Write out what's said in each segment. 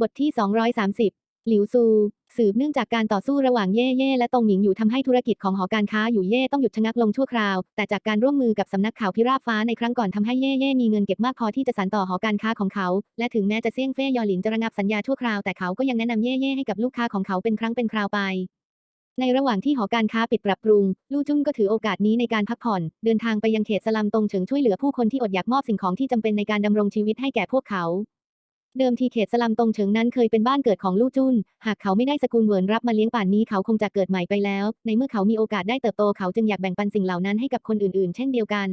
บทที่ 230 หลิวซู สืบเนื่องจากการต่อสู้ระหว่างเย่เย่และตงหมิงอยู่ทำให้ธุรกิจของหอการค้าอยู่เย่ต้องหยุดชะงักลงชั่วคราว แต่จากการร่วมมือกับสำนักข่าวพิราบฟ้าในครั้งก่อนทำให้เย่เย่มีเงินเก็บมากพอที่จะสานต่อหอการค้าของเขา และถึงแม้จะเซี่ยงเฟ่ยอหลินจะระงับสัญญาชั่วคราวแต่เขาก็ยังแนะนำเย่เย่ให้กับลูกค้าของเขาเป็นครั้งเป็นคราวไปในระหว่างที่หอการค้าปิดปรับปรุง ลู่จุ้งก็ถือโอกาสนี้ในการพักผ่อน เดินทางไปยังเขตสลัมตงเฉิงช่วยเหลือผู้คนที่อดอยากมอบสิ่งของที่จำเป็นในการดำรงชีวิตให้แก่พวกเขา เดิมทีเขตสลัมตรงเฉิงนั้นเคยเป็นบ้านเกิดของลู่จุน หากเขาไม่ได้สกุลเหวินรับมาเลี้ยงป่านนี้เขาคงจะเกิดใหม่ไปแล้ว ในเมื่อเขามีโอกาสได้เติบโตเขาจึงอยากแบ่งปันสิ่งเหล่านั้นให้กับคนอื่นๆ เช่นเดียวกัน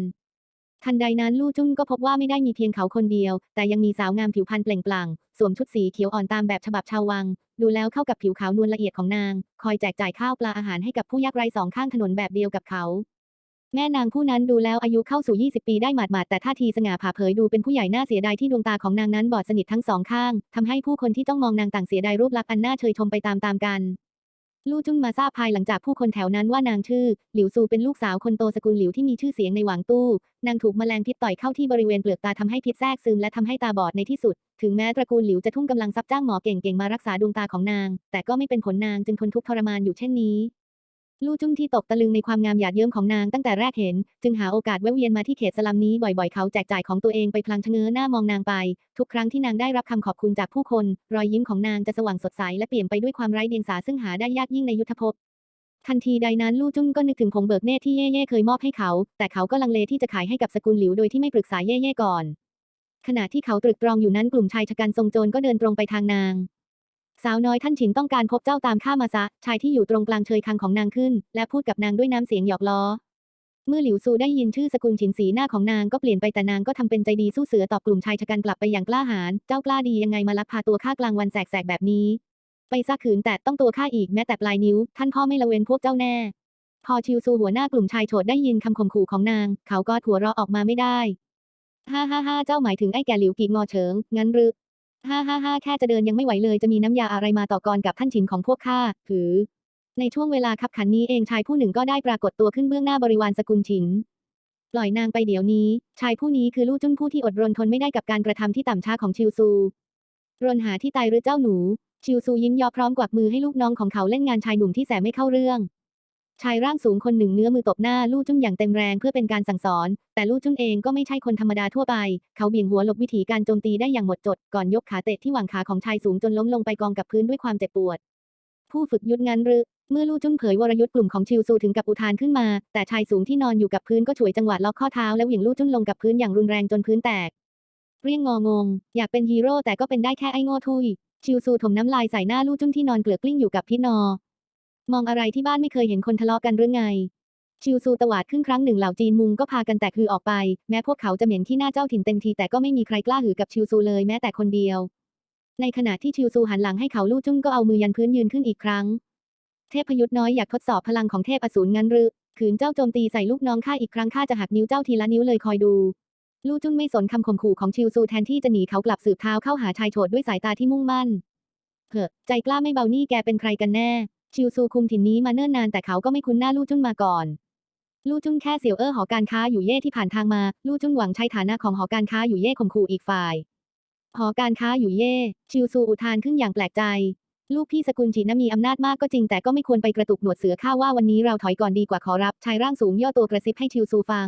ทันใดนั้นลู่จุนก็พบว่าไม่ได้มีเพียงเขาคนเดียว แต่ยังมีสาวงามผิวพรรณเปล่งปลั่ง สวมชุดสีเขียวอ่อนตามแบบฉบับชาววัง ดูแล้วเข้ากับผิวขาวนวลละเอียดของนาง คอยแจกจ่ายข้าวปลาอาหารให้กับผู้ยากไร้สองข้างถนนแบบเดียวกับเขา แม่นางผู้นั้นดูแล้วอายุเข้าสู่ 20 ปีได้หมาดๆแต่ท่าทีสง่าผ่าเผยดูเป็นผู้ใหญ่น่าเสียดายที่ดวงตาของนางนั้นบอดสนิททั้งสองข้างทำให้ผู้คนที่ต้องมองนางต่างเสียดายรูปลักษณ์อันน่าเชยชมไปตามๆกัน ลู่จุ้นมาทราบภายหลังจากผู้คนแถวนั้นว่านางชื่อ หลิวซูเป็นลูกสาวคนโตสกุลหลิวที่มีชื่อเสียงในหวางตู้ นางถูกแมลงพิษต่อยเข้าที่บริเวณเปลือกตาทำให้พิษแทรกซึมและทำให้ตาบอดในที่สุด ถึงแม้ตระกูลหลิวจะทุ่มกำลังทรัพย์จ้างหมอเก่งๆมารักษาดวงตาของนาง แต่ก็ไม่เป็นผลนางจึงทนทุกข์ทรมานอยู่เช่นนี้ ลู่จุ้งที่ตกตะลึงในความงามหยาดเยิ้มของนางตั้งแต่แรกเห็น จึงหาโอกาสแวะเวียนมาที่เขตสลัมนี้บ่อยๆ เขาแจกจ่ายของตัวเองไปพลางชะเง้อหน้ามองนางไป ทุกครั้งที่นางได้รับคำขอบคุณจากผู้คน รอยยิ้มของนางจะสว่างสดใสและเปลี่ยนไปด้วยความไร้เดียงสาซึ่งหาได้ยากยิ่งในยุทธภพทันทีใดนั้นลู่จุ้งก็นึกถึงผงเบิกเนตรที่เย่เย่เคยมอบให้เขา แต่เขาก็ลังเลที่จะขายให้กับสกุลหลิวโดยที่ไม่ปรึกษาเย่เย่ก่อน ขณะที่เขาตรึกตรองอยู่นั้นกลุ่มชายชะกันทรงโจรก็เดินตรงไปทางนาง สาวน้อยท่านฉินต้องการพบเจ้าตามข้ามาซะ ชายที่อยู่ตรงกลางเชยคังของนางขึ้น และพูดกับนางด้วยน้ำเสียงหยอกล้อ เมื่อหลิวซูได้ยินชื่อสกุลฉินสีหน้าของนางก็เปลี่ยนไปแต่นางก็ทำเป็นใจดีสู้เสือตอบกลุ่มชายชะกันกลับไปอย่างกล้าหาญ เจ้ากล้าดียังไงมาลักพาตัวข้ากลางวันแสกๆแบบนี้ ไปซะขืนแต่ต้องตัวข้าอีกแม้แต่ปลายนิ้ว ท่านพ่อไม่ละเว้นพวกเจ้าแน่ พอชิวซูหัวหน้ากลุ่มชายโฉดได้ยินคำข่มขู่ของนาง เขาก็หัวเราะออกมาไม่ได้ ฮ่าฮ่าฮ่าเจ้าหมายถึงไอ้แก่หลิวกีงอเฉิง งั้นหรือ ฮ่าฮ่าฮ่าแค่จะเดินยังไม่ไหวเลยจะมีน้ำยาอะไรมาต่อกรกับท่านฉินของพวกข้าหือ ในช่วงเวลาคับขันนี้เองชายผู้หนึ่งก็ได้ปรากฏตัวขึ้นเบื้องหน้าบริวารสกุลฉิน ปล่อยนางไปเดี๋ยวนี้ ชายผู้นี้คือลู่จุ้นผู้ที่อดรนทนไม่ได้กับการกระทำที่ต่ำช้าของชิวซู รนหาที่ตายหรือเจ้าหนู ชิวซูยิ้มยอพร้อมกวักมือให้ลูกน้องของเขาเล่นงานชายหนุ่มที่แสไม่เข้าเรื่อง ชายร่างสูงคนหนึ่งเนื้อมือตบหน้าลู่จุ้นอย่างเต็มแรงเพื่อเป็นการสั่งสอน แต่ลู่จุ้นเองก็ไม่ใช่คนธรรมดาทั่วไป เขาเบี่ยงหัวหลบวิถีการโจมตีได้อย่างหมดจด ก่อนยกขาเตะที่หว่างขาของชายสูงจนล้มลงไปกองกับพื้นด้วยความเจ็บปวด ผู้ฝึกยุทธงั้นหรือ เมื่อลู่จุ้นเผยวรยุทธ์กลุ่มของชิวซูถึงกับอุทานขึ้นมา แต่ชายสูงที่นอนอยู่กับพื้นก็ฉวยจังหวะล็อกข้อเท้าแล้วเหวี่ยงลู่จุ้นลงกับพื้นอย่างรุนแรงจนพื้นแตก เรียงงองง อยากเป็นฮีโร่แต่ก็เป็นได้แค่ไอ้โง่ทุยชิวซูถมน้ำลายใส่หน้าลู่จุ้นที่นอนเกลือกกลิ้งอยู่กับพี่นอ มองอะไรที่บ้านไม่เคยเห็นคนทะเลาะกันหรือไง ชิวซูตวาดขึ้นครั้งหนึ่งเหล่าจีนมุงก็พากันแตกฮือออกไป แม้พวกเขาจะเหม็นที่หน้าเจ้าถิ่นเต็มทีแต่ก็ไม่มีใครกล้าหือกับชิวซูเลยแม้แต่คนเดียว ในขณะที่ชิวซูหันหลังให้เขาลู่จุ้งก็เอามือยันพื้นยืนขึ้นอีกครั้ง เทพยุทธน้อยอยากทดสอบพลังของเทพอสูรงั้นหรือขืนเจ้าโจมตีใส่ลูกน้องข้าอีกครั้งข้าจะหักนิ้วเจ้าทีละนิ้วเลยคอยดูลู่จุ้นไม่สนคำข่มขู่ของชิวซูแทนที่จะหนีเขากลับสืบเท้าเข้าหาชายโฉดด้วยสายตาที่มุ่งมั่นเฮ้อใจกล้าไม่เบานี่แกเป็นใครกันแน่ ชิวซูคุมถิ่นนี้มาเนิ่นนานแต่เขาก็ไม่คุ้นหน้าลู่จุ้นมาก่อน ลู่จุ้นแค่เสี่ยวเอ้อหอการค้าอยู่เย่ที่ผ่านทางมา ลู่จุ้นหวังใช้ฐานะของหอการค้าอยู่เย่ข่มขู่อีกฝ่าย หอการค้าอยู่เย่ชิวซูอุทานขึ้นอย่างแปลกใจ ลูกพี่สกุลจีนมีอำนาจมากก็จริงแต่ก็ไม่ควรไปกระตุกหนวดเสือข้าว่าวันนี้เราถอยก่อนดีกว่าขอรับชายร่างสูงย่อตัวกระซิบให้ชิวซูฟัง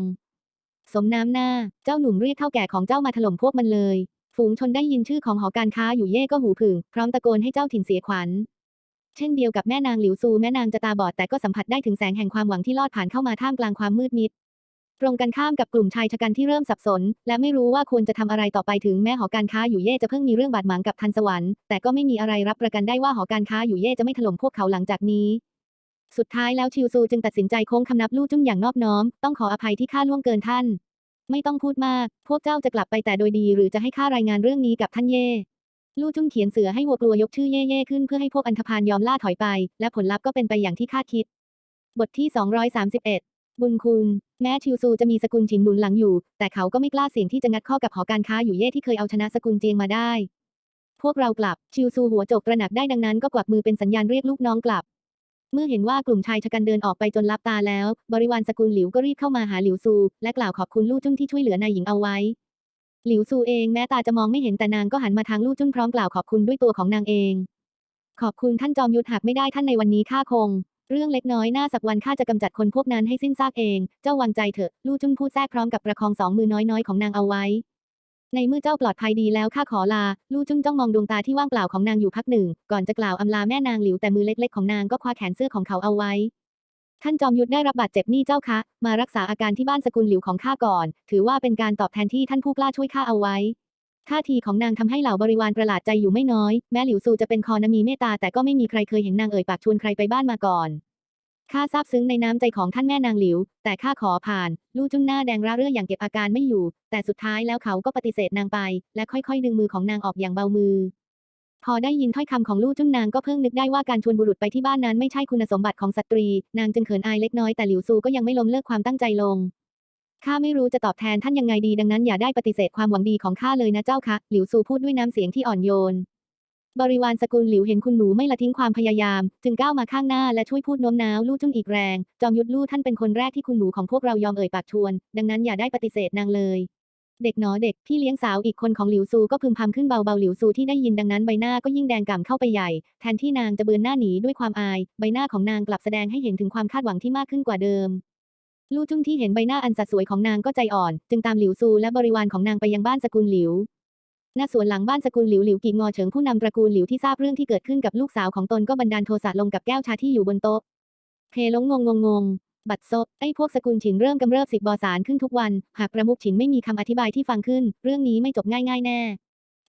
สมน้ำหน้า เจ้าหนุ่มเรียกเท่าแก่ของเจ้ามาถล่มพวกมันเลยฝูงชนได้ยินชื่อของหอการค้าอยู่เย่ก็หูผึ่งพร้อมตะโกนให้เจ้าถิ่นเสียขวัญ เช่นเดียวกับแม่นางหลิวซูแม่นางจะตาบอดแต่ก็สัมผัสได้ถึงแสงแห่งความหวังที่ลอดผ่านเข้ามาท่ามกลางความมืดมิด ตรงกันข้ามกับกลุ่มชายชะกันที่เริ่มสับสน และไม่รู้ว่าควรจะทำอะไรต่อไปถึงแม้หอการค้าอยู่เย่จะเพิ่งมีเรื่องบาดหมางกับทันสวรรค์แต่ก็ไม่มีอะไรรับประกันได้ว่าหอการค้าอยู่เย่จะไม่ถล่มพวกเขาหลังจากนี้สุดท้ายแล้วชิวซูจึงตัดสินใจโค้งคำนับลู่จุ้งอย่างนอบน้อม ต้องขออภัยที่ข้าล่วงเกินท่าน ไม่ต้องพูดมาก พวกเจ้าจะกลับไปแต่โดยดี หรือจะให้ข้ารายงานเรื่องนี้กับท่านเย่ ลู่จุ้งเขียนเสือให้วัวกลัวยกชื่อเย่เย่ขึ้นเพื่อให้พวกอันธพาลยอมล่าถอยไป และผลลัพธ์ก็เป็นไปอย่างที่คาดคิด บทที่ 231 บุญคุณ แม้ชิวซูจะมีสกุลฉินหนุนหลังอยู่ แต่เขาก็ไม่กล้าเสี่ยงที่จะงัดข้อกับหอการค้าอยู่เย่ที่เคยเอาชนะสกุลเจียงมาได้ พวกเรากลับชิวซูหัวโจกตระหนักได้ดังนั้นก็กวักมือเป็นสัญญาณเรียกลูกน้องกลับ เมื่อเห็นว่ากลุ่มชายชะกันเดินออกไปจนลับตาแล้ว บริวารสกุลหลิวก็รีบเข้ามาหาหลิวซู และกล่าวขอบคุณลู่จุ้งที่ช่วยเหลือนายหญิงเอาไว้ หลิวซูเองแม้ตาจะมองไม่เห็นแต่นางก็หันมาทางลู่จุ้นพร้อมกล่าวขอบคุณด้วยตัวของนางเอง ขอบคุณท่านจอมยุทธหากไม่ได้ท่านในวันนี้ข้าคง เรื่องเล็กน้อยหน้าสักวันข้าจะกำจัดคนพวกนั้นให้สิ้นซากเอง เจ้าวางใจเถอะ ลู่จุ้นพูดแทรกพร้อมกับประคองสองมือน้อยๆของนางเอาไว้ ในเมื่อเจ้าปลอดภัยดีแล้วข้าขอลา ลู่จุ้นจ้องมองดวงตาที่ว่างเปล่าของนางอยู่พักหนึ่ง ก่อนจะกล่าวอำลาแม่นางหลิวแต่มือเล็กๆของนางก็คว้าแขนเสื้อของเขาเอาไว้ ท่านจอมยุทธได้รับบาดเจ็บนี่เจ้าคะ มารักษาอาการที่บ้านสกุลหลิวของข้าก่อน ถือว่าเป็นการตอบแทนที่ท่านผู้กล้าช่วยข้าเอาไว้ ท่าทีของนางทำให้เหล่าบริวารประหลาดใจอยู่ไม่น้อย แม้หลิวซูจะเป็นคอนมีเมตตาแต่ก็ไม่มีใครเคยเห็นนางเอ่ยปากชวนใครไปบ้านมาก่อน ข้าซาบซึ้งในน้ำใจของท่านแม่นางหลิว แต่ข้าขอผ่าน ลู่จุ้นหน้าแดงร่าเรื่ออย่างเก็บอาการไม่อยู่ แต่สุดท้ายแล้วเขาก็ปฏิเสธนางไป และค่อยๆ ดึงมือของนางออกอย่างเบามือ พอได้ยินถ้อยคำของลู่จุ้นนางก็เพิ่งนึกได้ว่าการชวนบุรุษไปที่บ้านนั้นไม่ใช่คุณสมบัติของสตรี นางจึงเขินอายเล็กน้อยแต่หลิวซูก็ยังไม่ล้มเลิกความตั้งใจลงข้าไม่รู้จะตอบแทนท่านยังไงดีดังนั้นอย่าได้ปฏิเสธความหวังดีของข้าเลยนะเจ้าคะหลิวซูพูดด้วยน้ำเสียงที่อ่อนโยน บริวารสกุลหลิวเห็นคุณหนูไม่ละทิ้งความพยายาม จึงก้าวมาข้างหน้าและช่วยพูดโน้มน้าวลู่จุ้นอีกแรง จอมยุทธลู่ท่านเป็นคนแรกที่คุณหนูของพวกเรายอมเอ่ยปากชวน ดังนั้นอย่าได้ปฏิเสธนางเลย เด็กหนอเด็กพี่เลี้ยงสาวอีกคนของหลิวซูก็พึมพำขึ้นเบาๆหลิวซูที่ได้ยินดังนั้นใบหน้าก็ยิ่งแดงก่ำเข้าไปใหญ่ แทนที่นางจะเบือนหน้าหนีด้วยความอาย ใบหน้าของนางกลับแสดงให้เห็นถึงความคาดหวังที่มากขึ้นกว่าเดิมลู่จุ้งที่เห็นใบหน้าอันสะสวยของนางก็ใจอ่อน จึงตามหลิวซูและบริวารของนางไปยังบ้านสกุลหลิวณสวนหลังบ้านสกุลหลิวหลิวกีงอเฉิงผู้นำตระกูลหลิวที่ทราบเรื่องที่เกิดขึ้นกับลูกสาวของตนก็บันดาลโทสะลงกับแก้วชาที่อยู่บนโต๊ะเพลงงงงงง บัดซบ ไอ้พวกสกุลฉินเริ่มกำเริบสิบบอสารขึ้นทุกวัน หากประมุขฉินไม่มีคำอธิบายที่ฟังขึ้น เรื่องนี้ไม่จบง่ายๆแน่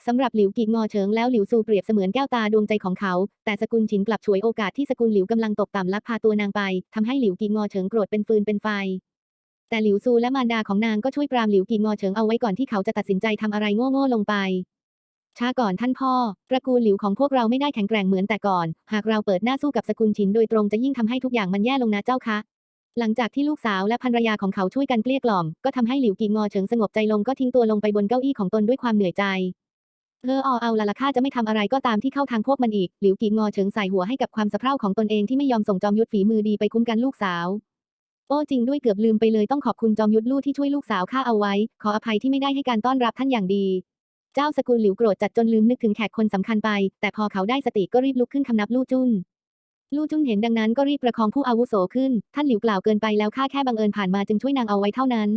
สำหรับหลิวกีงอเฉิงแล้วหลิวซูเปรียบเสมือนแก้วตาดวงใจของเขา แต่สกุลฉินกลับฉวยโอกาสที่สกุลหลิวกำลังตกต่ำลักพาตัวนางไปทำให้หลิวกีงอเฉิงโกรธเป็นฟืนเป็นไฟ แต่หลิวซูและมารดาของนางก็ช่วยปรามหลิวกีงอเฉิงเอาไว้ก่อนที่เขาจะตัดสินใจทำอะไรโง่ๆลงไปช้าก่อนท่านพ่อ ตระกูลหลิวของพวกเราไม่ได้แข็งแกร่งเหมือนแต่ก่อน หากเราเปิดหน้าสู้กับสกุลฉินโดยตรงจะยิ่งทำให้ทุกอย่างมันแย่ลงนะเจ้าคะ หลังจากที่ลูกสาวและภรรยาของเขาช่วยกันเกลี้ยกล่อม ก็ทำให้หลิวกีงอเฉิงสงบใจลงก็ทิ้งตัวลงไปบนเก้าอี้ของตนด้วยความเหนื่อยใจ เออเอาเอาละละข้าจะไม่ทำอะไรก็ตามที่เข้าทางพวกมันอีก หลิวกีงอเฉิงใส่หัวให้กับความสะเพร่าของตนเองที่ไม่ยอมส่งจอมยุทธฝีมือดีไปคุ้มกันลูกสาว โอ้จริงด้วยเกือบลืมไปเลยต้องขอบคุณจอมยุทธลู่ที่ช่วยลูกสาวข้าเอาไว้ ขออภัยที่ไม่ได้ให้การต้อนรับท่านอย่างดี เจ้าสกุลหลิวโกรธจัดจนลืมนึกถึงแขกคนสำคัญไป แต่พอเขาได้สติก็รีบลุกขึ้นคำนับลู่จุน ลู่จุนเห็นดังนั้นก็รีบประคองผู้อาวุโสขึ้น ท่านหลิวกล่าวเกินไปแล้วข้าแค่บังเอิญผ่านมาจึงช่วยนางเอาไว้เท่านั้น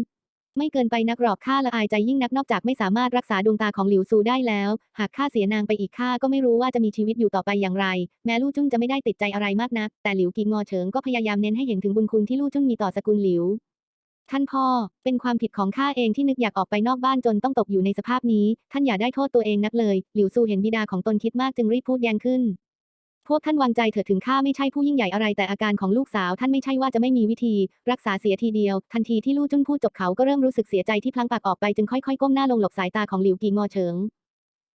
ไม่เกินไปนักหรอกข้าละอายใจยิ่งนักนอกจากไม่สามารถรักษาดวงตาของหลิวซูได้แล้ว หากข้าเสียนางไปอีกข้าก็ไม่รู้ว่าจะมีชีวิตอยู่ต่อไปอย่างไร แม้ลู่จุ้นจะไม่ได้ติดใจอะไรมากนัก แต่หลิวกีงอเฉิงก็พยายามเน้นให้เห็นถึงบุญคุณที่ลู่จุ้นมีต่อสกุลหลิวท่านพ่อ เป็นความผิดของข้าเองที่นึกอยากออกไปนอกบ้านจนต้องตกอยู่ในสภาพนี้ ท่านอย่าได้โทษตัวเองนักเลย หลิวซูเห็นบิดาของตนคิดมากจึงรีบพูดแย้งขึ้น พวกท่านวางใจเถิดถึงข้าไม่ใช่ผู้ยิ่งใหญ่อะไรแต่อาการของลูกสาวท่านไม่ใช่ว่าจะไม่มีวิธี รักษาเสียทีเดียว ทันทีที่ลู่จุ้นพูดจบเขาก็เริ่มรู้สึกเสียใจที่พลังปากออกไปจึงค่อยๆก้มหน้าลงหลบสายตาของหลิวกีงอเฉิง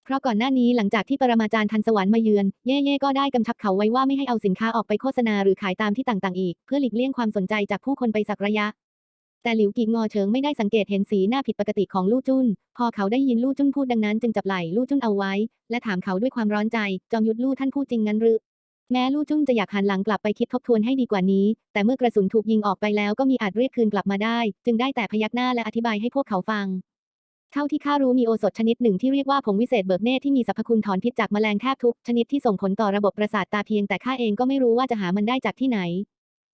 เพราะก่อนหน้านี้หลังจากที่ปรมาจารย์ทันสวรรค์มาเยือน เย่เย่ก็ได้กำชับเขาไว้ว่าไม่ให้เอาสินค้าออกไปโฆษณาหรือขายตามที่ต่างๆอีก เพื่อหลีกเลี่ยงความสนใจจากผู้คนไปสักระยะ แต่หลิวกีงอเฉิงไม่ได้สังเกตเห็นสีหน้าผิดปกติของลู่จุนพอเขาได้ยินลู่จุนพูดดังนั้นจึงจับไหล่ลู่จุนเอาไว้ และถามเขาด้วยความร้อนใจ จอมยุทธลู่ท่านพูดจริงงั้นหรือแม้ลู่จุ้นจะอยากหันหลังกลับไปคิดทบทวนให้ดีกว่านี้ แต่เมื่อกระสุนถูกยิงออกไปแล้วก็มีอาจเรียกคืนกลับมาได้ จึงได้แต่พยักหน้าและอธิบายให้พวกเขาฟัง เท่าที่ข้ารู้มีโอสถชนิดหนึ่งที่เรียกว่าผงวิเศษเบิกเนตที่มีสรรพคุณถอนพิษจากแมลงแทบทุกชนิดที่ส่งผลต่อระบบประสาทตาเพียงแต่ข้าเองก็ไม่รู้ว่าจะหามันได้จากที่ไหน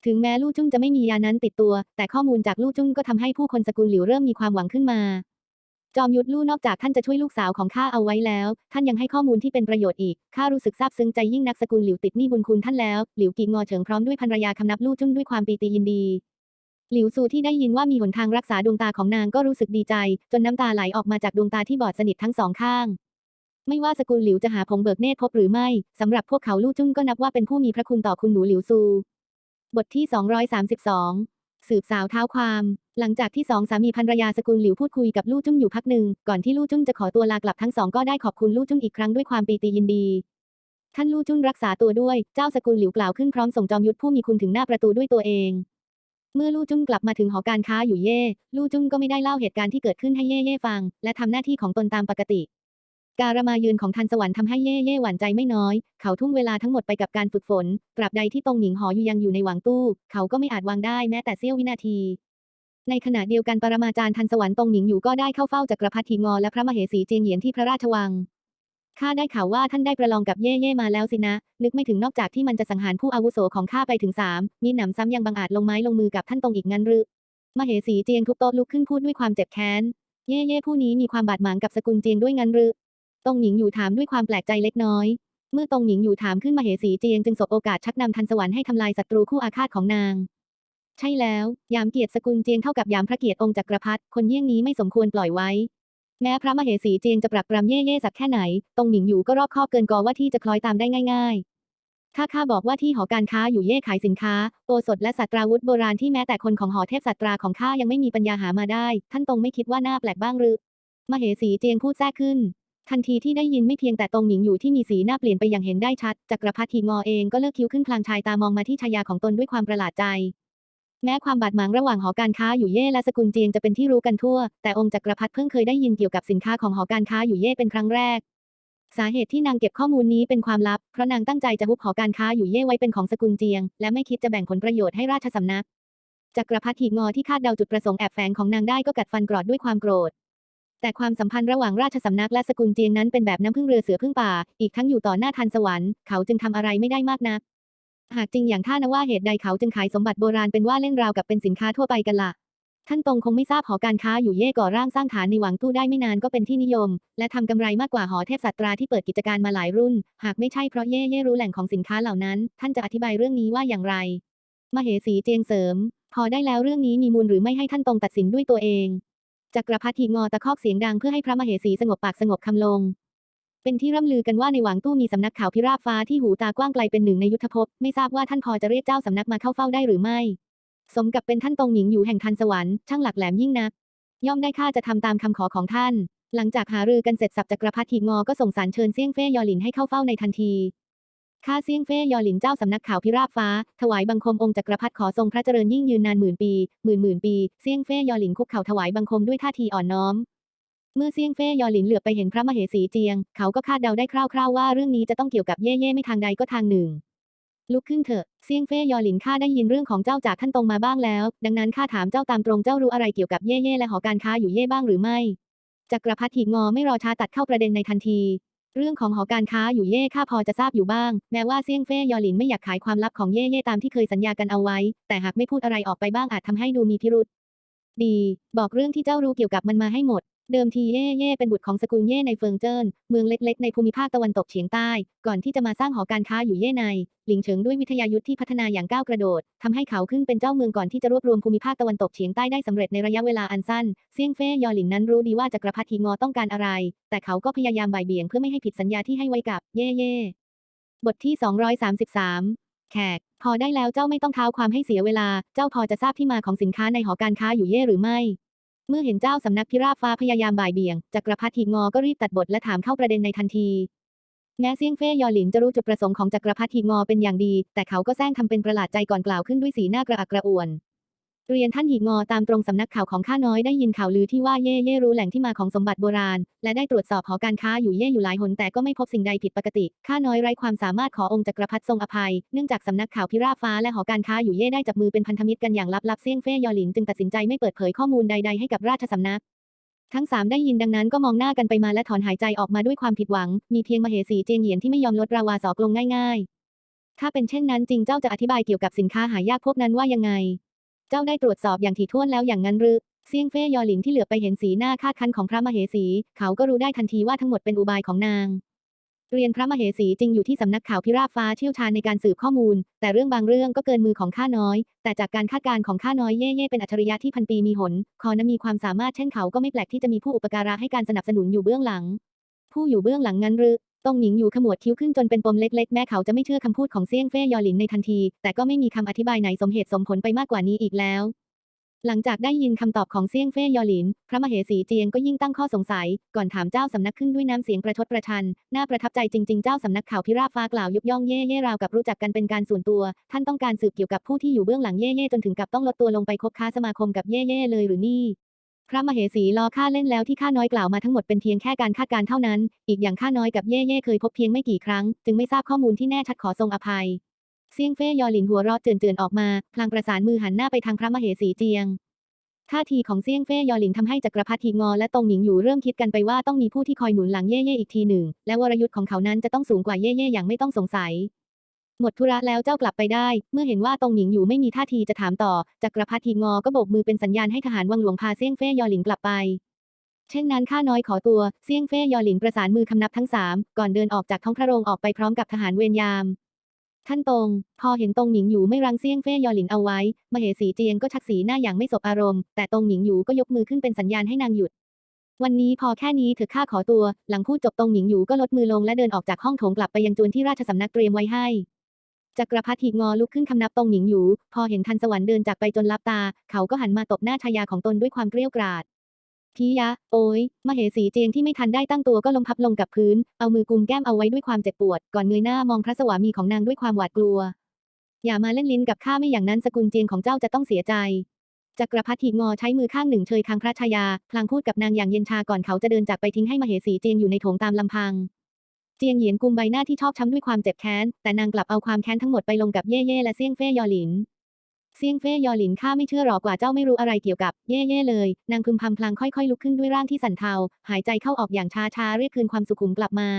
ถึงแม้ลู่จุ้งจะไม่มียานั้นติดตัว แต่ข้อมูลจากลู่จุ้งก็ทำให้ผู้คนสกุลหลิวเริ่มมีความหวังขึ้นมา จอมยุทธลู่นอกจากท่านจะช่วยลูกสาวของข้าเอาไว้แล้ว ท่านยังให้ข้อมูลที่เป็นประโยชน์อีกข้ารู้สึกซาบซึ้งใจยิ่งนักสกุลหลิวติดหนี้บุญคุณท่านแล้วหลิวกีงอเฉิงพร้อมด้วยภรรยาคำนับลู่จุ้งด้วยความปีติยินดีหลิวซูที่ได้ยินว่ามีหนทางรักษาดวงตาของนางก็รู้สึกดีใจ จนน้ำตาไหลออกมาจากดวงตาที่บอดสนิททั้งสองข้าง ไม่ว่าสกุลหลิวจะหาผงเบิกเนตรพบหรือไม่สำหรับพวกเขาลู่จุ้งก็นับว่าเป็นผู้มีพระคุณต่อคุณหนูหลิวซู บทที่ 232 สืบสาวเท้าความ หลังจากที่สองสามีภรรยาสกุลหลิวพูดคุยกับลู่จุ้งอยู่พักหนึ่ง ก่อนที่ลู่จุ้งจะขอตัวลากลับทั้งสองก็ได้ขอบคุณลู่จุ้งอีกครั้งด้วยความปีติยินดี ท่านลู่จุ้งรักษาตัวด้วย เจ้าสกุลหลิวกล่าวขึ้นพร้อมส่งจอมยุทธผู้มีคุณถึงหน้าประตูด้วยตัวเอง เมื่อลู่จุ้งกลับมาถึงหอการค้าอยู่เย่ ลู่จุ้งก็ไม่ได้เล่าเหตุการณ์ที่เกิดขึ้นให้เย่เย่ฟัง และทำหน้าที่ของตนตามปกติ การมายืนของทันสวรรค์ทำให้เย่เย่หวั่นใจไม่น้อย เขาทุ่มเวลาทั้งหมดไปกับการฝึกฝน ตราบใดที่ตรงหมิงหออยู่ยังอยู่ในหวังตู้ เขาก็ไม่อาจวางได้แม้แต่เสี้ยววินาที ในขณะเดียวกันปรมาจารย์ทันสวรรค์ตรงหมิงอยู่ก็ได้เข้าเฝ้าจักรพรรดิงอและพระมเหสีเจียงเหยียนที่พระราชวัง ข้าได้ข่าวว่าท่านได้ประลองกับเย่เย่มาแล้วสินะ นึกไม่ถึงนอกจากที่มันจะสังหารผู้อาวุโสของข้าไปถึงสามมีหนำซ้ำยังบังอาจลงไม้ลงมือกับท่านตรงอีกงั้นหรือ มเหสีเจียงทุบโต๊ะลุกขึ้นพูดด้วยความเจ็บแค้น เย่เย่ผู้นี้มีความบาดหมางกับสกุลเจียงด้วยงั้นหรือ ตงหมิงอยู่ถามด้วยความแปลกใจเล็กน้อย เมื่อตงหมิงอยู่ถามขึ้นมาเหสีเจียงจึงสบโอกาสชักนำทันสวรรค์ให้ทำลายศัตรูคู่อาฆาตของนาง ใช่แล้ว ยามเกียรติสกุลเจียงเท่ากับยามพระเกียรติองค์จักรพรรดิคนเยี่ยงนี้ไม่สมควรปล่อยไว้ แม้พระมเหสีเจียงจะปรับปรามเย่เย่สักแค่ไหน ตงหมิงอยู่ก็รอบคอบเกินกอว่าที่จะคล้อยตามได้ง่าย ๆถ้าข้าบอกว่าที่หอการค้าอยู่เย่ขายสินค้าโอสถและสัตราวุธโบราณที่แม้แต่คนของหอเทพสัตราของข้ายังไม่มีปัญญาหามาได้ ท่านตงไม่คิดว่าน่าแปลกบ้างหรือ มเหสีเจียงพูดแทรกขึ้น ทันทีที่ได้ยินไม่เพียงแต่ตรงหมิงอยู่ที่มีสีหน้าเปลี่ยนไปอย่างเห็นได้ชัด จักรพรรดิงอเองก็เลิกคิ้วขึ้นพลางชายตามองมาที่ชายาของตนด้วยความประหลาดใจ แม้ความบาดหมางระหว่างหอการค้าอยู่เย่และสกุลเจียงจะเป็นที่รู้กันทั่ว แต่องค์จักรพรรดิเพิ่งเคยได้ยินเกี่ยวกับสินค้าของหอการค้าอยู่เย่เป็นครั้งแรก สาเหตุที่นางเก็บข้อมูลนี้เป็นความลับ เพราะนางตั้งใจจะฮุบหอการค้าอยู่เย่ไว้เป็นของสกุลเจียง และไม่คิดจะแบ่งผลประโยชน์ให้ราชสำนักจักรพรรดิงอที่คาดเดาจุดประสงค์แอบแฝงของนางได้ก็กัดฟันกรอดด้วยความโกรธ แต่ความสัมพันธ์ระหว่างราชสำนักและสกุลเจียงนั้นเป็นแบบน้ำพึ่งเรือเสือพึ่งป่า อีกทั้งอยู่ต่อหน้าทันสวรรค์ เขาจึงทำอะไรไม่ได้มากนัก หากจริงอย่างท่านว่าเหตุใดเขาจึงขายสมบัติโบราณเป็นว่าเล่นราวกับเป็นสินค้าทั่วไปกันละ่ะท่านตรงคงไม่ทราบหอการค้าอยู่เย่ก่อร่างสร้างฐานในหวังตู้ได้ไม่นานก็เป็นที่นิยม และทำกำไรมากกว่าหอเทพสัตราที่เปิดกิจการมาหลายรุ่น หากไม่ใช่เพราะเย่เย่รู้แหล่งของสินค้าเหล่านั้น ท่านจะอธิบายเรื่องนี้ว่าอย่างไร มเหสีเจียงเสริม พอได้แล้วเรื่องนี้มีมูลหรือไม่ให้ท่านตรงตัดสินด้วยตัวเอง จักรพรรดิงอตะคอกเสียงดังเพื่อให้พระมเหสีสงบปากสงบคำลง เป็นที่ร่ำลือกันว่าในหวังตู้มีสำนักข่าวพิราบฟ้าที่หูตากว้างไกลเป็นหนึ่งในยุทธภพไม่ทราบว่าท่านพอจะเรียกเจ้าสำนักมาเข้าเฝ้าได้หรือไม่ สมกับเป็นท่านตรงหมิงอยู่แห่งทันสวรรค์ช่างหลักแหลมยิ่งนัก ย่อมได้ข้าจะทำตามคำขอของท่าน หลังจากหารือกันเสร็จสับจักรพรรดิงอก็ส่งสารเชิญเซี่ยงเฟ่ยอหลินให้เข้าเฝ้าในทันที ข้าเซียงเฟ่ยอหลินเจ้าสำนักข่าวพิราบฟ้า ถวายบังคมองค์จักรพรรดิขอทรงพระเจริญยิ่งยืนนานหมื่นปี หมื่นหมื่นปีเซียงเฟ่ยอหลินคุกเข่าถวายบังคมด้วยท่าทีอ่อนน้อม เมื่อเซียงเฟ่ยอหลินเหลือบไปเห็นพระมเหสีเจียง เขาก็คาดเดาได้คร่าวๆว่าเรื่องนี้จะต้องเกี่ยวกับเย่เย่ไม่ทางใดก็ทางหนึ่ง ลุกขึ้นเถอะเซียงเฟ่ยอหลินข้าได้ยินเรื่องของเจ้าจากท่านตรงมาบ้างแล้ว ดังนั้นข้าถามเจ้าตามตรงเจ้ารู้อะไรเกี่ยวกับเย่เย่และหอการค้าอยู่เย่บ้างหรือไม่จักรพรรดิงอไม่รอช้าตัดเข้าประเด็นในทันที เรื่องของหอการค้าอยู่เย่ข้าพอจะทราบอยู่บ้าง แม้ว่าเซี่ยงเฟ่ยอหลินไม่อยากขายความลับของเย่เย่ตามที่เคยสัญญากันเอาไว้ แต่หากไม่พูดอะไรออกไปบ้างอาจทำให้ดูมีพิรุษ ดี บอกเรื่องที่เจ้ารู้เกี่ยวกับมันมาให้หมด เดิมทีเย่เย่เป็นบุตรของสกุลเย่ในเฟิงเจิ้น เมืองเล็ก ๆ ในภูมิภาคตะวันตกเฉียงใต้ ก่อนที่จะมาสร้างหอการค้าอยู่เย่ใน หลิงเฉิงด้วยวิทยายุทธที่พัฒนาอย่างก้าวกระโดดทำให้เขาขึ้นเป็นเจ้าเมืองก่อนที่จะรวบรวมภูมิภาคตะวันตกเฉียงใต้ได้สำเร็จในระยะเวลาอันสั้น เซี่ยงเฟ่ยอหลินนั้นรู้ดีว่าจักรพรรดิงอต้องการอะไร แต่เขาก็พยายามบ่ายเบี่ยงเพื่อไม่ให้ผิดสัญญาที่ให้ไว้กับเย่เย่บทที่ 233 แขก พอได้แล้วเจ้าไม่ต้องเท้าความให้เสียเวลา เจ้าพอจะทราบที่มาของสินค้าในหอการค้าอยู่เย่หรือไม่ เมื่อเห็นเจ้าสำนักพิราบฟ้าพยายามบ่ายเบี่ยงจักรพรรดิงอก็รีบตัดบทและถามเข้าประเด็นในทันที แม้เซียงเฟ่ยอหลินจะรู้จุดประสงค์ของจักรพรรดิงอเป็นอย่างดี แต่เขาก็แซงทำเป็นประหลาดใจก่อนกล่าวขึ้นด้วยสีหน้ากระอักกระอ่วน เรียนท่านหีงอตามตรงสำนักข่าวของข้าน้อยได้ยินข่าวลือที่ว่าเย่เย่รู้แหล่งที่มาของสมบัติโบราณ และได้ตรวจสอบหอการค้าอยู่เย่อยู่หลายหนแต่ก็ไม่พบสิ่งใดผิดปกติ ข้าน้อยไร้ความสามารถขอองค์จักรพรรดิทรงอภัย เนื่องจากสำนักข่าวพิราฟ้าและหอการค้าอยู่เย่ได้จับมือเป็นพันธมิตรกันอย่างลับๆเซี่ยงเฟ่ยอหลินจึงตัดสินใจไม่เปิดเผยข้อมูลใดๆให้กับราชสำนักทั้งสามได้ยินดังนั้นก็มองหน้ากันไปมาและถอนหายใจออกมาด้วยความผิดหวัง มีเพียงมเหสีเจียงเหยียนที่ไม่ยอมลดราวาสอกลงง่าย ๆ ถ้าเป็นเช่นนั้นจริงเจ้าจะอธิบายเกี่ยวกับสินค้าหายากพวกนั้นว่ายังไง จ้าได้ตรวจสอบอย่างถี่ถ้วนแล้วอย่างนั้นหรือเซียงเฟ่ยอหลินที่เหลือไปเห็นสีหน้าคาดคันของพระมเหสี เขาก็รู้ได้ทันทีว่าทั้งหมดเป็นอุบายของนาง เรียนพระมเหสีจริงอยู่ที่สำนักข่าวพิราบฟ้าเชี่ยวชาญในการสืบข้อมูล แต่เรื่องบางเรื่องก็เกินมือของข้าน้อย แต่จากการคาดการณ์ของข้าน้อยเย่เย่เป็นอัจฉริยะที่พันปีมีหน คอนมีความสามารถเช่นเขาก็ไม่แปลกที่จะมีผู้อุปการะให้การสนับสนุนอยู่เบื้องหลัง ผู้อยู่เบื้องหลังงั้นหรือ ตงหมิงอยู่ขมวดคิ้วขึ้นจนเป็นปมเล็กๆ แม้เขาจะไม่เชื่อคำพูดของเซี่ยงเฟ่ยอหลินในทันที แต่ก็ไม่มีคำอธิบายไหนสมเหตุสมผลไปมากกว่านี้อีกแล้ว หลังจากได้ยินคำตอบของเซี่ยงเฟ่ยอหลิน พระมเหสีเจียงก็ยิ่งตั้งข้อสงสัย ก่อนถามเจ้าสำนักขึ้นด้วยน้ำเสียงประชดประชัน น่าประทับใจจริงๆ เจ้าสำนักข่าวพิราบฟ้ากล่าวยกย่องเย่เย่ราวกับรู้จักกันเป็นการส่วนตัว ท่านต้องการสืบเกี่ยวกับผู้ที่อยู่เบื้องหลังเย่เย่จนถึงกับต้องลดตัวลงไปคบค้าสมาคมกับเย่เย่เลยหรือนี่ พระมเหสีล้อข้าเล่นแล้วที่ข้าน้อยกล่าวมาทั้งหมดเป็นเพียงแค่การคาดการณ์เท่านั้น อีกอย่างข้าน้อยกับเย่เย่เคยพบเพียงไม่กี่ครั้ง จึงไม่ทราบข้อมูลที่แน่ชัดขอทรงอภัย เซียงเฟ่ยอหลินหัวเราะเจือนๆออกมาพลางประสานมือหันหน้าไปทางพระมเหสีเจียงท่าทีของเซี่ยงเฟ่ยอหลินทำให้จักรพรรดิงอและตงหมิงอยู่เริ่มคิดกันไปว่าต้องมีผู้ที่คอยหนุนหลังเย่เย่อีกทีหนึ่ง และวรยุทธ์ของเขานั้นจะต้องสูงกว่าเย่เย่อย่างไม่ต้องสงสัย หมดธุระแล้วเจ้ากลับไปได้ เมื่อเห็นว่าตงหมิงอยู่ไม่มีท่าทีจะถามต่อ จักรพรรดิงอก็โบกมือเป็นสัญญาณให้ทหารวังหลวงพาเซี่ยงเฟ่ยอหลินกลับไป เช่นนั้นข้าน้อยขอตัว เซี่ยงเฟ่ยอหลินประสานมือคำนับทั้งสามก่อนเดินออกจากท้องพระโรงออกไปพร้อมกับทหารเวรยาม ท่านตงพอเห็นตงหมิงอยู่ไม่รังเซี่ยงเฟ่ยอหลินเอาไว้ มเหสีเจียงก็ชักสีหน้าอย่างไม่สบอารมณ์ แต่ตงหมิงอยู่ก็ยกมือขึ้นเป็นสัญญาณให้นางหยุดวันนี้พอแค่นี้เถอะข้าขอตัว หลังพูดจบตรงหมิงอยู่ก็ลดมือลงและเดินออกจากห้องโถงกลับไปยังจวนที่ราชสำนักเตรียมไว้ให้ จักรพรรดิงอลุกขึ้นคำนับตรงหมิงอยู่ พอเห็นทันสวรรค์เดินจากไปจนลับตา เขาก็หันมาตบหน้าชายาของตนด้วยความเกรี้ยวกราดทียะ โอ้ยมเหสีเจียงที่ไม่ทันได้ตั้งตัวก็ล้มพับลงกับพื้น เอามือกุมแก้มเอาไว้ด้วยความเจ็บปวด ก่อนเงยหน้ามองพระสวามีของนางด้วยความหวาดกลัว อย่ามาเล่นลิ้นกับข้าไม่อย่างนั้นสกุลเจียงของเจ้าจะต้องเสียใจ จักรพรรดิงอใช้มือข้างหนึ่งเชยคางพระชายา พลางพูดกับนางอย่างเย็นชาก่อนเขาจะเดินจากไปทิ้งให้มเหสีเจียงอยู่ในโถงตามลำพัง เจียงเหยียนกุมใบหน้าที่ชอบช้ำด้วยความเจ็บแค้น แต่นางกลับเอาความแค้นทั้งหมดไปลงกับเย่เย่และเซี่ยงเฟ่ยอหลิน เซี่ยงเฟ่ยอหลินข้าไม่เชื่อหรอกว่าเจ้าไม่รู้อะไรเกี่ยวกับเย่เย่เลย นางพึมพำพลางค่อยๆลุกขึ้นด้วยร่างที่สั่นเทา หายใจเข้าออกอย่างช้าๆเรียกคืนความสุขุมกลับมา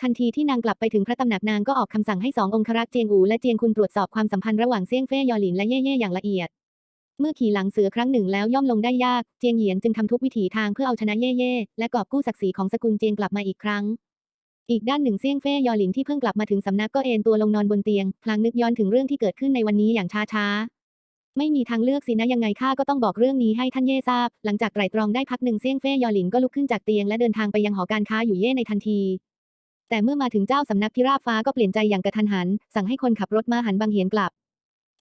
ทันทีที่นางกลับไปถึงพระตำหนักนางก็ออกคำสั่งให้สององครักษ์เจียงอูและเจียงคุณตรวจสอบความสัมพันธ์ระหว่างเซี่ยงเฟ่ยอหลินและเย่เย่อย่างละเอียดเมื่อขี่หลังเสือครั้งหนึ่งแล้วย่อมลงได้ยาก เจียงเหยียนจึงทำทุกวิถีทางเพื่อเอาชนะเย่เย่และกอบกู้ศักดิ์ศรีของสกุลเจียงกลับมาอีกครั้ง อีกด้านหนึ่งเซี่ยงเฟ่ยอหลินที่เพิ่งกลับมาถึงสำนักก็เอนตัวลงนอนบนเตียง พลางนึกย้อนถึงเรื่องที่เกิดขึ้นในวันนี้อย่างช้าๆ ไม่มีทางเลือกสินะยังไงข้าก็ต้องบอกเรื่องนี้ให้ท่านเย่ทราบ หลังจากไตร่ตรองได้พักหนึ่งเซี่ยงเฟ่ยอหลินก็ลุกขึ้นจากเตียงและเดินทางไปยังหอการค้าอยู่เย่ในทันที แต่เมื่อมาถึงเจ้าสำนักพิราบฟ้าก็เปลี่ยนใจอย่างกระทันหัน สั่งให้คนขับรถมาหันบางเหียนกลับ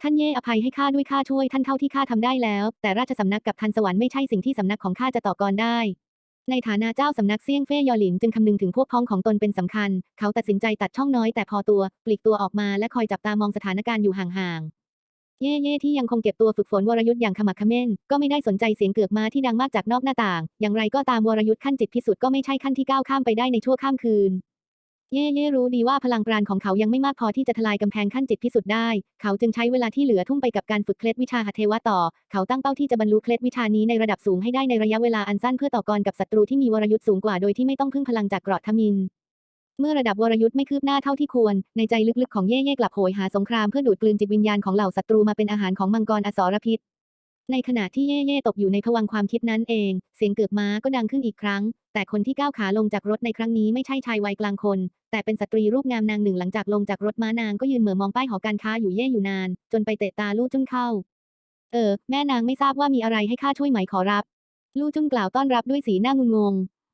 ท่านเย่อภัยให้ข้าด้วยข้าช่วยท่านเท่าที่ข้าทำได้แล้ว แต่ราชสำนักกับทันสวรรค์ไม่ใช่สิ่งที่สำนักของข้าจะต่อกรได้ ในฐานะเจ้าสำนักเซี่ยงเฟ่ยอหลินจึงคำนึงถึงพวกพ้องของตนเป็นสำคัญ เขาตัดสินใจตัดช่องน้อยแต่พอตัว ปลีกตัวออกมาและคอยจับตามองสถานการณ์อยู่ห่างๆ เย่เย่ที่ยังคงเก็บตัวฝึกฝนวรยุทธ์อย่างขมักเขม้น ก็ไม่ได้สนใจเสียงเกือกมาที่ดังมากจากนอกหน้าต่าง อย่างไรก็ตามวรยุทธ์ขั้นจิตพิสุทธ์ก็ไม่ใช่ขั้นที่ก้าวข้ามไปได้ในชั่วข้ามคืน เย่เย่รู้ดีว่าพลังปราณของเขายังไม่มากพอที่จะทลายกำแพงขั้นจิตพิสุทธิ์ได้ เขาจึงใช้เวลาที่เหลือทุ่มไปกับการฝึกเคล็ดวิชาหัตเทวะต่อ เขาตั้งเป้าที่จะบรรลุเคล็ดวิชานี้ในระดับสูงให้ได้ในระยะเวลาอันสั้นเพื่อต่อกรกับศัตรูที่มีวรยุทธ์สูงกว่าโดยที่ไม่ต้องพึ่งพลังจากกราะทมิน เมื่อระดับวรยุทธ์ไม่คืบหน้าเท่าที่ควร ในใจลึกๆของเย่เย่กลับโหยหาสงครามเพื่อดูดกลืนจิตวิญญาณของเหล่าศัตรูมาเป็นอาหารของมังกรอสรพิษ ในขณะที่เย่เย่ตกอยู่ในภวังความคิดนั้นเอง เสียงเกือกม้าก็ดังขึ้นอีกครั้ง แต่คนที่ก้าวขาลงจากรถในครั้งนี้ไม่ใช่ชายวัยกลางคน แต่เป็นสตรีรูปงามนางหนึ่งหลังจากลงจากรถม้านางก็ยืนเหม่อมองป้ายหอการค้าอยู่เย่อยู่นาน จนไปเตะตาลู่จุ้นเข้า เออ แม่นางไม่ทราบว่ามีอะไรให้ข้าช่วยไหมขอรับ ลู่จุ้นกล่าวต้อนรับด้วยสีหน้างุนงง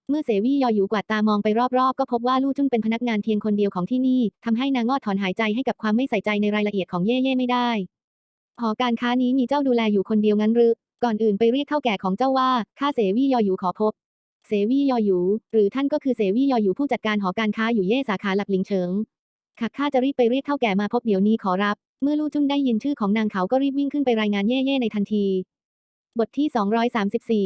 เมื่อเสวี่ยออยู่กวาดตามองไปรอบๆ ก็พบว่าลู่จุ้นเป็นพนักงานเพียงคนเดียวของที่นี่ทำให้นางงอดถอนหายใจให้กับความไม่ใส่ใจในรายละเอียดของเย่เย่ไม่ได้ หอการค้านี้มีเจ้าดูแลอยู่คนเดียวงั้นหรือ ก่อนอื่นไปเรียกเท่าแก่ของเจ้าว่า ข้าเสวียออยู่ขอพบ เสวียออยู่ หรือท่านก็คือเสวียออยู่ผู้จัดการหอการค้าอยู่เย่สาขาหลักหลิงเฉิงค่ะข้าจะรีบไปเรียกเท่าแก่มาพบเดี๋ยวนี้ขอรับ เมื่อลู่จุ้นได้ยินชื่อของนางเขาก็รีบวิ่งขึ้นไปรายงานเย่เย่ในทันที บทที่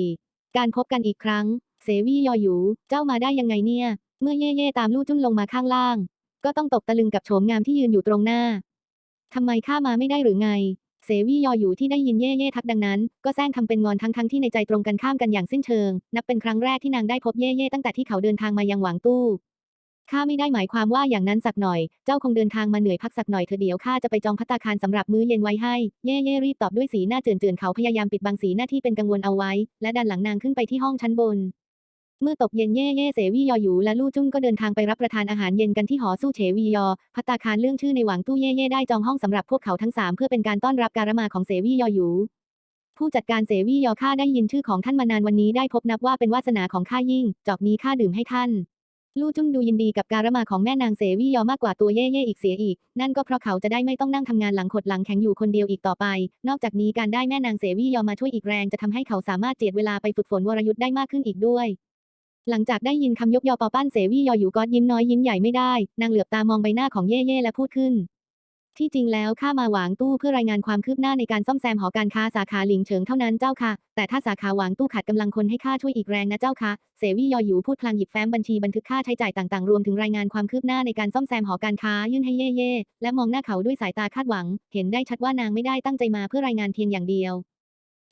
234 การพบกันอีกครั้ง เสวียออยู่ เจ้ามาได้ยังไงเนี่ย เมื่อเย่เย่ตามลู่จุ้นลงมาข้างล่าง ก็ต้องตกตะลึงกับโฉมงามที่ยืนอยู่ตรงหน้าทำไมข้ามาไม่ได้หรือไง เสวี่ยออยู่ที่ได้ยินเย่เย่ทักดังนั้น ก็แซงทำเป็นงอนทั้งทั้งที่ในใจตรงกันข้ามกันอย่างสิ้นเชิง นับเป็นครั้งแรกที่นางได้พบเย่เย่ตั้งแต่ที่เขาเดินทางมายังหวางตู้ข้าไม่ได้หมายความว่าอย่างนั้นสักหน่อย เจ้าคงเดินทางมาเหนื่อยพักสักหน่อยเถอเดี๋ยวข้าจะไปจองพัตตาคารสำหรับมื้อเย็นไว้ให้ เย่เย่รีบตอบด้วยสีหน้าเจือนเจือนเขาพยายามปิดบังสีหน้าที่เป็นกังวลเอาไว้ และดันหลังนางขึ้นไปที่ห้องชั้นบน เมื่อตกเย็นเย่เย่เสวี่ยออยู่และลู่จุ้นก็เดินทางไปรับประทานอาหารเย็นกันที่หอสู้เฉวียอ พัตตาคารเรื่องชื่อในหวังตู้เย่เย่ได้จองห้องสำหรับพวกเขาทั้งสามเพื่อเป็นการต้อนรับการมาของเสวี่ยออยู่ผู้จัดการเสวี่ยอข้าได้ยินชื่อของท่านมานานวันนี้ได้พบนับว่าเป็นวาสนาของข้ายิ่ง จอกนี้ข้าดื่มให้ท่าน ลู่จุ้นดูยินดีกับการมาของแม่นางเสวี่ยอมากกว่าตัวเย่เย่อีกเสียอีก นั่นก็เพราะเขาจะได้ไม่ต้องนั่งทำงานหลังขดหลังแข็งอยู่คนเดียวอีกต่อไป นอกจากนี้การได้แม่นางเสวียอมาช่วยอีกแรงจะทำให้เขาสามารถเจียดเวลาไปฝึกฝนวรยุทธ์ได้มากขึ้นอีกด้วย หลังจากได้ยินคำยกยอปอปั้นเสวี่ยออยู่ก็ยิ้มน้อยยิ้มใหญ่ไม่ได้ นางเหลือบตามองใบหน้าของเย่เย่และพูดขึ้น ที่จริงแล้วข้ามาหวางตู้เพื่อรายงานความคืบหน้าในการซ่อมแซมหอการค้าสาขาหลิงเฉิงเท่านั้นเจ้าค่ะ แต่ถ้าสาขาหวางตู้ขาดกำลังคนให้ข้าช่วยอีกแรงนะเจ้าค่ะ เสวี่ยออยู่พูดพลางหยิบแฟ้มบัญชีบันทึกค่าใช้จ่ายต่างๆ รวมถึงรายงานความคืบหน้าในการซ่อมแซมหอการค้ายื่นให้เย่เย่และมองหน้าเขาด้วยสายตาคาดหวัง เห็นได้ชัดว่านางไม่ได้ตั้งใจมาเพื่อรายงานเพียงอย่างเดียว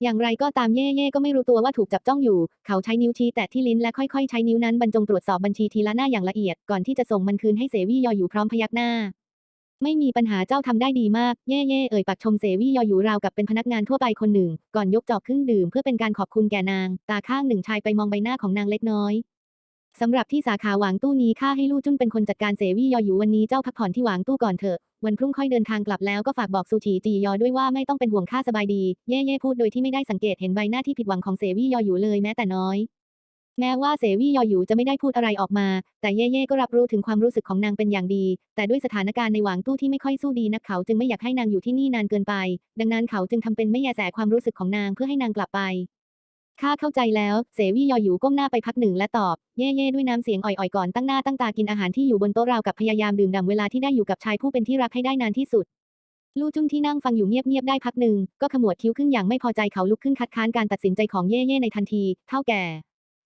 อย่างไรก็ตามเย่เย่ก็ไม่รู้ตัวว่าถูกจับจ้องอยู่ เขาใช้นิ้วชี้แตะที่ลิ้นและค่อยๆ ใช้นิ้วนั้นบรรจงตรวจสอบบัญชีทีละหน้าอย่างละเอียด ก่อนที่จะส่งมันคืนให้เสวี่ยออยู่พร้อมพยักหน้า ไม่มีปัญหาเจ้าทำได้ดีมาก เย่เย่เอ่ยปากชมเสวี่ยออยู่ราวกับเป็นพนักงานทั่วไปคนหนึ่ง ก่อนยกจอกเครื่งดื่มเพื่อเป็นการขอบคุณแก่นาง ตาข้างหนึ่งชายไปมองใบหน้าของนางเล็กน้อยสำหรับที่สาขาหวางตู้นี้ข้าให้ลู่จุ้นเป็นคนจัดการเสวี่ยออยู่วันนี้เจ้าพักผ่อนที่หวางตู้ก่อนเถอะ วันพรุ่งค่อยเดินทางกลับแล้วก็ฝากบอกซูฉีจียอด้วยว่าไม่ต้องเป็นห่วงข้าสบายดี เย่เย่พูดโดยที่ไม่ได้สังเกตเห็นใบหน้าที่ผิดหวังของเสวี่ยออยู่เลยแม้แต่น้อย แม้ว่าเสวี่ยออยู่จะไม่ได้พูดอะไรออกมา แต่เย่เย่ก็รับรู้ถึงความรู้สึกของนางเป็นอย่างดี แต่ด้วยสถานการณ์ในหวางตู้ที่ไม่ค่อยสู้ดีนักเขาจึงไม่อยากให้นางอยู่ที่นี่นานเกินไป ดังนั้นเขาจึงทำเป็นไม่แยแสความรู้สึกของนางเพื่อให้นางกลับไป ข้าเข้าใจแล้ว เสวี่ยออยู่ก้มหน้าไปพักหนึ่งและตอบ เย่เย่ด้วยน้ำเสียงอ่อยๆก่อนตั้งหน้าตั้งตากินอาหารที่อยู่บนโต๊ะราวกับพยายามดื่มด่ำเวลาที่ได้อยู่กับชายผู้เป็นที่รักให้ได้นานที่สุด ลู่จุ้งที่นั่งฟังอยู่เงียบๆได้พักหนึ่งก็ขมวดคิ้วขึ้นอย่างไม่พอใจเขาลุกขึ้นคัดค้านการตัดสินใจของเย่เย่ในทันที เท่าแก่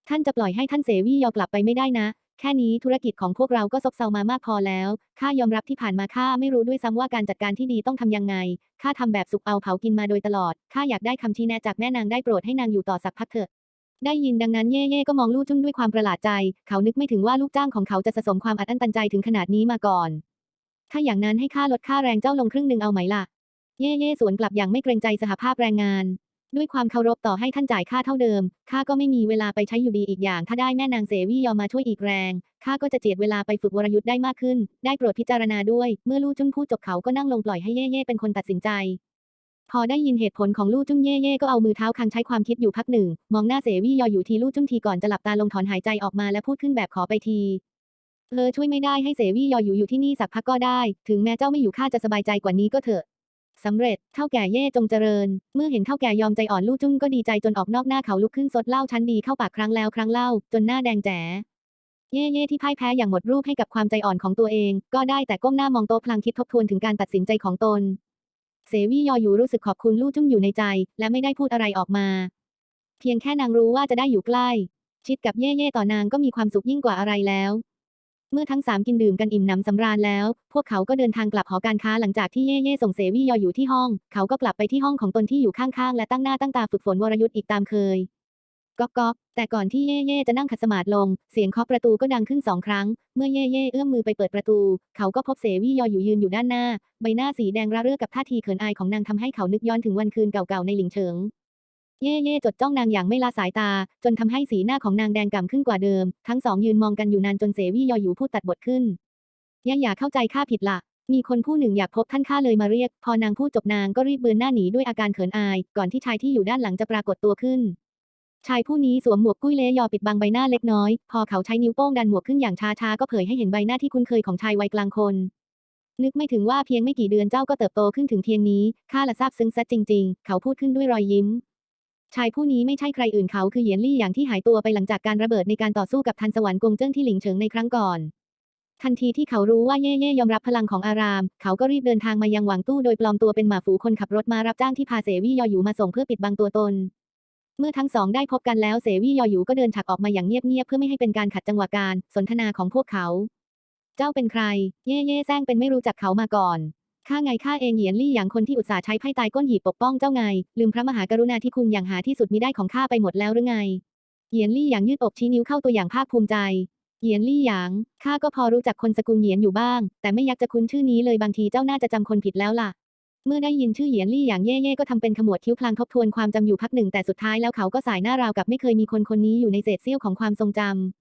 ท่านจะปล่อยให้ท่านเสวี่ยอกลับไปไม่ได้นะ แค่นี้ธุรกิจของพวกเราก็ซบเซามามากพอแล้ว ข้ายอมรับที่ผ่านมาข้าไม่รู้ด้วยซ้ำว่าการจัดการที่ดีต้องทำยังไง ข้าทำแบบสุกเอาเผากินมาโดยตลอด ข้าอยากได้คำชี้แนะจากแม่นางได้โปรดให้นางอยู่ต่อสักพักเถอะ ได้ยินดังนั้นเย่เย่ก็มองลู่จุ้นด้วยความประหลาดใจ เขานึกไม่ถึงว่าลูกจ้างของเขาจะสะสมความอัดอั้นตันใจถึงขนาดนี้มาก่อน ถ้าอย่างนั้นให้ข้าลดค่าแรงเจ้าลงครึ่งหนึ่งเอาไหมล่ะ เย่เย่สวนกลับอย่างไม่เกรงใจสหภาพแรงงาน ด้วยความเคารพต่อให้ท่านจ่ายค่าเท่าเดิม ข้าก็ไม่มีเวลาไปใช้อยู่ดีอีกอย่าง ถ้าได้แม่นางเสวี่ยอมมาช่วยอีกแรง ข้าก็จะเจียดเวลาไปฝึกวรยุทธ์ได้มากขึ้น ได้โปรดพิจารณาด้วย เมื่อลู่จุ้นพูดจบเขาก็นั่งลงปล่อยให้เย่เย่เป็นคนตัดสินใจ พอได้ยินเหตุผลของลู่จุ้นเย่เย่ก็เอามือเท้าคางใช้ความคิดอยู่พักหนึ่ง มองหน้าเสวี่ยออยู่ทีลู่จุ้นทีก่อนจะหลับตาลงถอนหายใจออกมาและพูดขึ้นแบบขอไปทีเธอช่วยไม่ได้ให้เสวี่ยออยู่อยู่ที่นี่สักพักก็ได้ ถึงแม้เจ้าไม่อยู่ข้าจะสบายใจกว่านี้ก็เถอะ สำเร็จ เท่าแก่เย่จงเจริญ เมื่อเห็นเท่าแก่ยอมใจอ่อนลู่จุ้นก็ดีใจจนออกนอกหน้าเขาลุกขึ้นสดเหล้าชั้นดีเข้าปากครั้งแล้วครั้งเล่า จนหน้าแดงแจ๋เย่เย่ที่พ่ายแพ้อย่างหมดรูปให้กับความใจอ่อนของตัวเอง ก็ได้แต่ก้มหน้ามองโต๊ะพลางคิดทบทวนถึงการตัดสินใจของตน เสวี่ยออยู่รู้สึกขอบคุณลู่จุ้งอยู่ในใจ และไม่ได้พูดอะไรออกมา เพียงแค่นางรู้ว่าจะได้อยู่ใกล้ ชิดกับเย่เย่ต่อนางก็มีความสุขยิ่งกว่าอะไรแล้ว เมื่อทั้งสามกินดื่มกันอิ่มหนำสำราญแล้ว พวกเขาก็เดินทางกลับหอการค้าหลังจากที่เย่เย่ส่งเสวี่ยออยู่ที่ห้อง เขาก็กลับไปที่ห้องของตนที่อยู่ข้างๆ และตั้งหน้าตั้งตาฝึกฝนวรยุทธ์อีกตามเคยก๊อกก๊อกแต่ก่อนที่เย่เย่จะนั่งขัดสมาธิลง เสียงเคาะประตูก็ดังขึ้นสองครั้ง เมื่อเย่เย่เอื้อมมือไปเปิดประตู เขาก็พบเสวี่ยออยู่ยืนอยู่ด้านหน้า ใบหน้าสีแดงระเรื่อกับท่าทีเขินอายของนางทำให้เขานึกย้อนถึงวันคืนเก่าๆในหลิงเฉิง เย่เย่จดจ้องนางอย่างไม่ละสายตา จนทำให้สีหน้าของนางแดงก่ำขึ้นกว่าเดิม ทั้งสองยืนมองกันอยู่นานจนเสวี่ยออยู่พูดตัดบทขึ้นย่าอย่าเข้าใจข้าผิดละมีคนผู้หนึ่งอยากพบท่านข้าเลยมาเรียก พอนางพูดจบนางก็รีบเบือนหน้าหนีด้วยอาการเขินอาย ก่อนที่ชายที่อยู่ด้านหลังจะปรากฏตัวขึ้น ชายผู้นี้สวมหมวกกุ้ยเลยอปิดบังใบหน้าเล็กน้อย พอเขาใช้นิ้วโป้งดันหมวกขึ้นอย่างช้าๆก็เผยให้เห็นใบหน้าที่คุ้นเคยของชายวัยกลางคน นึกไม่ถึงว่าเพียงไม่กี่เดือนเจ้าก็เติบโตขึ้นถึงเพียงนี้ข้าละซาบซึ้งซะจริง ๆ เขาพูดขึ้นด้วยรอยยิ้ม ชายผู้นี้ไม่ใช่ใครอื่นเขาคือเหยียนลี่อย่างที่หายตัวไปหลังจากการระเบิดในการต่อสู้กับทันสวรรค์กงเจิ้งที่หลิงเฉิงในครั้งก่อน ทันทีที่เขารู้ว่าเย่เย่ยอมรับพลังของอาราม เขาก็รีบเดินทางมายังหวังตู้โดยปลอมตัวเป็นหมาฝูคนขับรถมารับจ้างที่พาเสวี่ยออยู่มาส่งเพื่อปิดบังตัวตน เมื่อทั้งสองได้พบกันแล้วเสวี่ยออยู่ก็เดินฉักออกมาอย่างเงียบๆเพื่อไม่ให้เป็นการขัดจังหวะการสนทนาของพวกเขา เจ้าเป็นใคร เย่เย่แซงเป็นไม่รู้จักเขามาก่อน ข้าไงข้าเองเหยียนลี่อย่างคนที่อุตส่าห์ใช้ไพ่ตายก้นหีบปกป้องเจ้าไง ลืมพระมหากรุณาธิคุณอย่างหาที่สุดมิได้ของข้าไปหมดแล้วหรือไง เหยียนลี่อย่างยืดอกชี้นิ้วเข้าตัวอย่างภาคภูมิใจ เหยียนลี่หยางข้าก็พอรู้จักคนสกุลเหยียนอยู่บ้าง แต่ไม่อยากจะคุ้นชื่อนี้เลยบางทีเจ้าน่าจะจำคนผิดแล้วล่ะ เมื่อได้ยินชื่อเหยียนลี่หยางเย่เย่ก็ทำเป็นขมวดคิ้วพลางทบทวนความจำอยู่พักหนึ่งแต่สุดท้ายแล้วเขาก็สายหน้าราวกับไม่เคยมีคนคนนี้อยู่ในเศษเสี้ยวของความทรงจำ